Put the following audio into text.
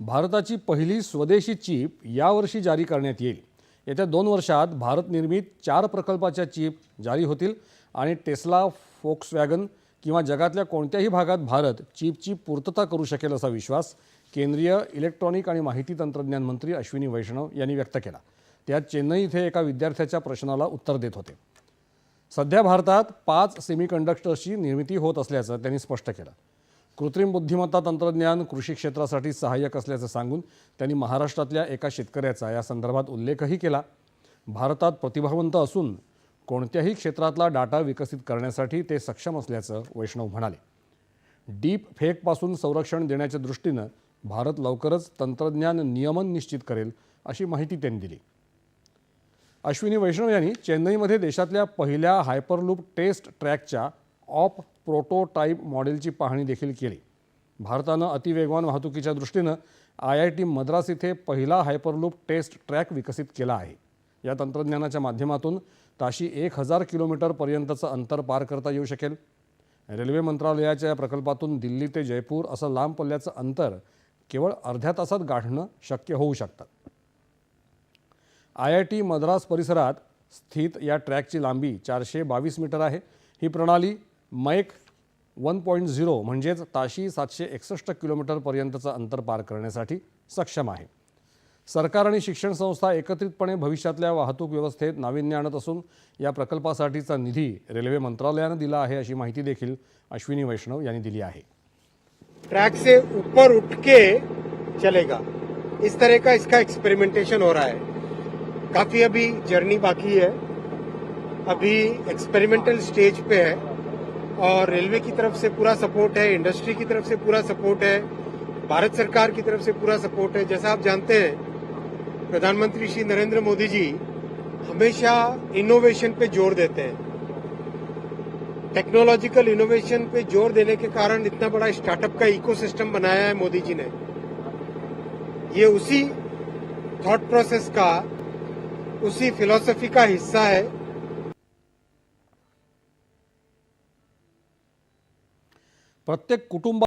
भारताची पहिली स्वदेशी चीप यावर्षी जारी करण्यात येईल. येत्या दोन वर्षात भारत निर्मित चार प्रकल्पाच्या चीप जारी होतील आणि टेस्ला फोक्सवॅगन किंवा जगातल्या कोणत्याही भागात भारत चीपची पूर्तता करू शकेल असा विश्वास केंद्रीय इलेक्ट्रॉनिक आणि माहिती तंत्रज्ञान मंत्री अश्विनी वैष्णव यांनी व्यक्त केला. ते आज चेन्नई इथे एका विद्यार्थ्याच्या प्रश्नाला उत्तर देत होते. सध्या भारतात पाच सेमीकंडक्टर्सची निर्मिती होत असल्याचं त्यांनी स्पष्ट केलं. कृत्रिम बुद्धिमत्ता तंत्रज्ञान कृषी क्षेत्रासाठी सहाय्यक असल्याचं सांगून त्यांनी महाराष्ट्रातल्या एका शेतकऱ्याचा या संदर्भात उल्लेखही केला. भारतात प्रतिभावंत असून कोणत्याही क्षेत्रातला डाटा विकसित करण्यासाठी ते सक्षम असल्याचं वैष्णव म्हणाले. डीप फेकपासून संरक्षण देण्याच्या दृष्टीनं भारत लवकरच तंत्रज्ञान नियमन निश्चित करेल अशी माहिती त्यांनी दिली. अश्विनी वैष्णव यांनी चेन्नईमध्ये देशातल्या पहिल्या हायपरलूप टेस्ट ट्रॅकच्या ऑप प्रोटोटाईप मॉडेलची पाहणी देखील केली. भारतानं अतिवेगवान वाहतुकीच्या दृष्टीनं आय आय टी मद्रास इथे पहिला हायपरलूप टेस्ट ट्रॅक विकसित केला आहे. या तंत्रज्ञानाच्या माध्यमातून ताशी एक हजार किलोमीटरपर्यंतचं अंतर पार करता येऊ शकेल. रेल्वे मंत्रालयाच्या या प्रकल्पातून दिल्ली ते जयपूर असं लांब पल्ल्याचं अंतर केवळ अर्ध्या तासात गाठणं शक्य होऊ शकतं. आय आय टी मद्रास परिसरात स्थित या ट्रॅकची लांबी चारशे बावीस मीटर आहे. ही प्रणाली मैक वन पॉईंट झिरो म्हणजेच ताशी सातशे एकसष्ट किलोमीटरपर्यंतचं अंतर पार करण्यासाठी सक्षम आहे. सरकार आणि शिक्षण संस्था एकत्रितपणे भविष्यातल्या वाहतूक व्यवस्थेत नाविन्य आणत असून या प्रकल्पासाठीचा निधी रेल्वे मंत्रालयानं दिला आहे अशी माहिती देखील अश्विनी वैष्णव यांनी दिली आहे. ट्रैक से ऊपर उठ के चलेगा. इस तरह का इसका एक्सपेरिमेंटेशन हो रहा है. काफी अभी जर्नी बाकी है. अभी एक्सपेरिमेंटल स्टेज पे है. और रेलवे की तरफ़ से पूरा सपोर्ट है, इंडस्ट्री की तरफ़ से पूरा सपोर्ट है, भारत सरकार की तरफ़ से पूरा सपोर्ट है। जैसा आप जानते हैं, प्रधानमंत्री श्री नरेंद्र मोदी जी हमेशा इनोवेशन पे ज़ोर देते हैं। टेक्नोलॉजिकल इनोवेशन पे ज़ोर देने के कारण इतना बड़ा स्टार्टअप का इकोसिस्टम बनाया है मोदी जी ने। ये उसी थॉट प्रोसेस का, उसी फिलॉसफी का हिस्सा है। प्रत्येक कुटुंबा